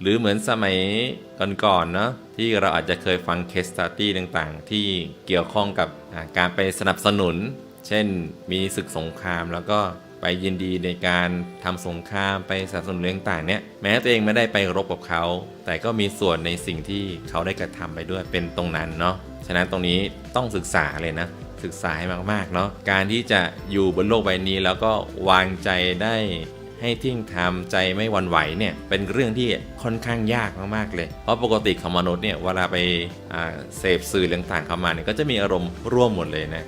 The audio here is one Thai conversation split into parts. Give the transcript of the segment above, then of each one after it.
หรือเหมือนสมัยก่อนๆเนาะที่เราอาจจะเคยฟังเคสตัตตี้ต่างๆ ที่เกี่ยวข้องกับการไปสนับสนุน เช่นมีศึกสงครามแล้วก็ไปยินดีในการทำสงครามไปสนับสนุนเรื่องต่างๆเนี่ยแม้ตัวเองไม่ได้ไปรบกับเขา แต่ก็มีส่วนในสิ่งที่เขาได้กระทำไปด้วยเป็นตรงนั้นเนาะฉะนั้นตรงนี้ต้องศึกษาเลยนะศึกษาให้มากๆเนาะการที่จะอยู่บนโลกใบนี้แล้วก็วางใจได้ ให้ทิ้งทำใจไม่วันไหวเนี่ยเป็นเรื่องที่ค่อนข้างยากมากๆเลย เพราะปกติของมนุษย์เนี่ยเวลาไปเสพสื่อต่างๆเข้ามาเนี่ยก็จะมีอารมณ์ร่วมหมดเลยนะ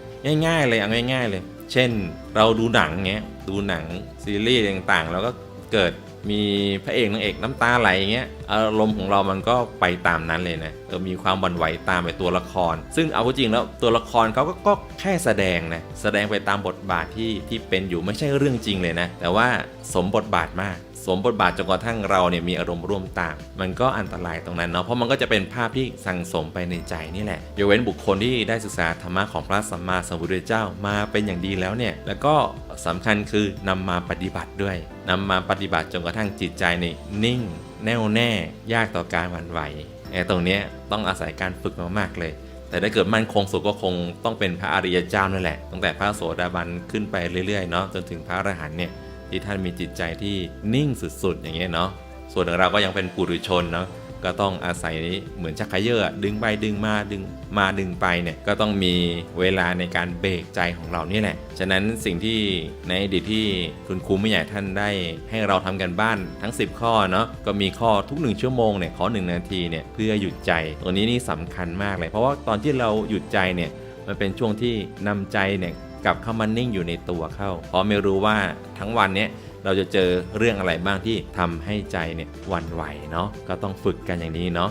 ง่ายๆเลยเอาง่าย ๆเลย เช่น เราดูหนังเงี้ยดูหนังซีรีส์ต่างๆ แล้วก็เกิด มีพระเอกนางเอกน้ำตาไหลเงี้ยอารมณ์ของเรามันก็ไปตามนั้นเลยนะเออมีความบันไหวตามไปตัวละคร ซึ่งเอาเข้าจริงแล้วตัวละครเขาก็ก็แค่แสดงนะแสดงไปตามบทบาทที่ที่เป็นอยู่ไม่ใช่เรื่องจริงเลยนะ แต่ว่าสมบทบาทมาก สวมบทบาทจนกระทั่งเราเนี่ยมีอารมณ์ร่วมตาม มันก็อันตรายตรงนั้นเนาะเพราะมันก็จะเป็นภาพที่สั่งสมไปในใจนี่แหละยกเว้นบุคคลที่ได้ศึกษาธรรมะของพระสัมมาสัมพุทธเจ้ามาเป็นอย่างดีแล้วเนี่ยแล้วก็สำคัญคือนำมาปฏิบัติด้วยนำมาปฏิบัติจนกระทั่งจิตใจนี่นิ่ง แน่วแน่ ยากต่อการหวั่นไหวไอ้ตรงนี้ต้องอาศัยการฝึกมากๆเลยแต่ถ้าเกิดมั่นคงสุดก็คงต้องเป็นพระอริยเจ้านั่นแหละ ตั้งแต่พระโสดาบันขึ้นไปเรื่อยๆเนาะจนถึงพระอรหันต์เนี่ย ที่ท่านมีจิตใจที่นิ่งสุดๆ อย่างเงี้ยเนาะส่วนของเราก็ยังเป็นปุถุชนเนาะก็ต้องอาศัยเหมือนชักไคเยอร์อะดึงไปดึงมาดึงมาดึงไปเนี่ยก็ต้องมีเวลาในการเบรกใจของเรานี่แหละ ฉะนั้นสิ่งที่ในอดีตที่คุณครูไม่ใหญ่ท่านได้ ให้เราทำกันบ้านทั้ง 10 ข้อเนาะก็มีข้อทุก 1 ชั่วโมงเนี่ยขอ 1 นาทีเนี่ยเพื่อหยุดใจตัวนี้นี่สำคัญมากเลย เพราะว่าตอนที่เราหยุดใจเนี่ยมันเป็นช่วงที่นำใจเนี่ย กลับเข้ามานิ่งอยู่ในตัวเข้า เพราะไม่รู้ว่าทั้งวันเนี้ยเราจะเจอเรื่องอะไรบ้างที่ทำให้ใจเนี่ยวันไหวเนาะก็ต้องฝึกกันอย่างนี้เนาะ